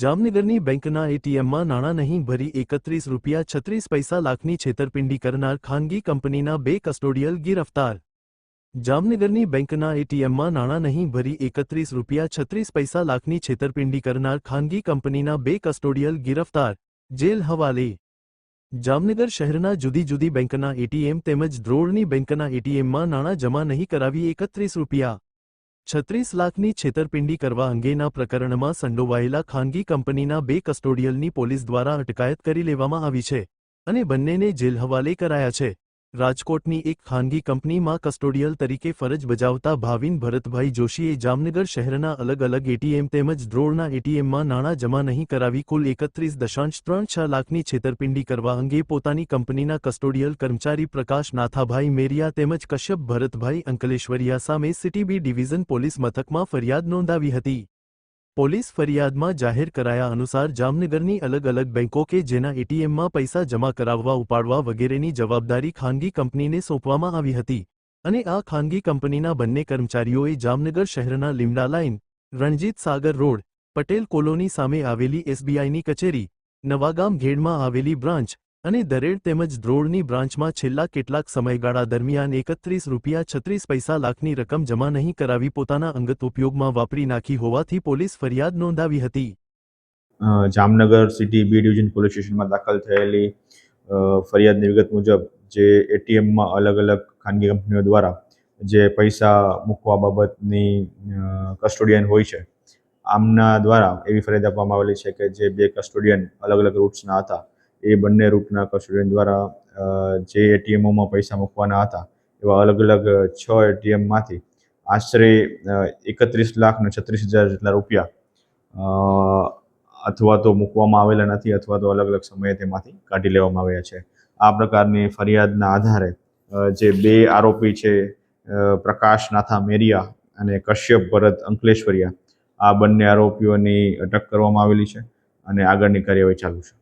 જામનગરની બેંકના એટીએમમાં નાણાં નહીં ભરી એકત્રીસ રૂપિયા છત્રીસ પૈસા લાખની છેતરપિંડી કરનાર ખાનગી કંપનીના બે કસ્ટોડિયલ ગિરફતાર. જામનગરની બેંકના એટીએમમાં નાણાં નહીં ભરી એકત્રીસ રૂપિયા છત્રીસ પૈસા લાખની છેતરપિંડી કરનાર ખાનગી કંપનીના બે કસ્ટોડિયલ ગિરફતાર. જેલ હવાલે. જામનગર શહેરના જુદી જુદી બેંકના એટીએમ તેમજ દ્રોડની બેંકના એટીએમમાં નાણાં જમા નહીં કરાવી એકત્રીસ રૂપિયા. છત્રીસ લાખની છેતરપિંડી કરવા અંગેના પ્રકરણમાં સંડોવાયેલા ખાનગી કંપનીના બે કસ્ટોડિયલની પોલીસ દ્વારા અટકાયત કરી લેવામાં આવી છે અને બંનેને જેલ હવાલે કરાયા છે. રાજકોટની એક ખાનગી કંપનીમાં કસ્ટોડિયલ તરીકે ફરજ બજાવતા ભાવિન ભરતભાઈ જોશીએ જામનગર શહેરના અલગ અલગ એટીએમ તેમજ ડ્રોળના એટીએમમાં નાણાં જમા નહીં કરાવી કુલ એકત્રીસ દશાંશ ત્રણ છ લાખની છેતરપિંડી કરવા અંગે પોતાની કંપનીના કસ્ટોડિયલ કર્મચારી પ્રકાશ નાથાભાઈ મેરિયા તેમજ કશ્યપ ભરતભાઈ અંકલેશ્વરિયા સામે સિટી બી ડિવિઝન પોલીસ મથકમાં ફરિયાદ નોંધાવી હતી. પોલીસ ફરિયાદમાં જાહેર કરાયા અનુસાર જામનગરની અલગ અલગ બેંકો કે જેના એટીએમમાં પૈસા જમા કરાવવા, ઉપાડવા વગેરેની જવાબદારી ખાનગી કંપનીને સોંપવામાં આવી હતી અને આ ખાનગી કંપનીના બંને કર્મચારીઓએ જામનગર શહેરના Limda line, Ranjit Sagar road, Patel colony સામે આવેલી એસબીઆઈની કચેરી, નવાગામ ઘેડમાં આવેલી બ્રાન્ચ અને દરેડ તેમજ દ્રોડની બ્રાન્ચમાં છેલ્લા કેટલાક સમયગાળા દરમિયાન એકત્રીસ રૂપિયા છત્રીસ પૈસા લાખની રકમ જમા નહીં કરાવી પોતાના અંગત ઉપયોગમાં વાપરી નાખી હોવાથી પોલીસ ફરિયાદ નોંધાવી હતી. Jamnagar city B division police સ્ટેશનમાં દાખલ થયેલી ફરિયાદની વિગત મુજબ જે એટીએમમાં અલગ અલગ ખાનગી કંપનીઓ દ્વારા જે પૈસા મૂકવા બાબતની કસ્ટોડિયન હોય છે, આમના દ્વારા એવી ફરિયાદ આપવામાં આવેલી છે કે જે બે કસ્ટોડિયન અલગ અલગ રૂટ્સના હતા. એ બંને રૂટના કસ્ટોડિયન દ્વારા જે એટીએમોમાં પૈસા મૂકવાના હતા, એવા અલગ અલગ છ એટીએમમાંથી આશરે એકત્રીસ લાખ ને છત્રીસ હજાર જેટલા રૂપિયા અથવા તો મૂકવામાં આવેલા નથી અથવા તો અલગ અલગ સમયે તેમાંથી કાઢી લેવામાં આવ્યા છે. આ પ્રકારની ફરિયાદના આધારે જે બે આરોપી છે પ્રકાશ નાથા મેરિયા અને કશ્યપ ભરત અંકલેશ્વરિયા, આ બંને આરોપીઓની અટક કરવામાં આવેલી છે અને આગળની કાર્યવાહી ચાલુ છે.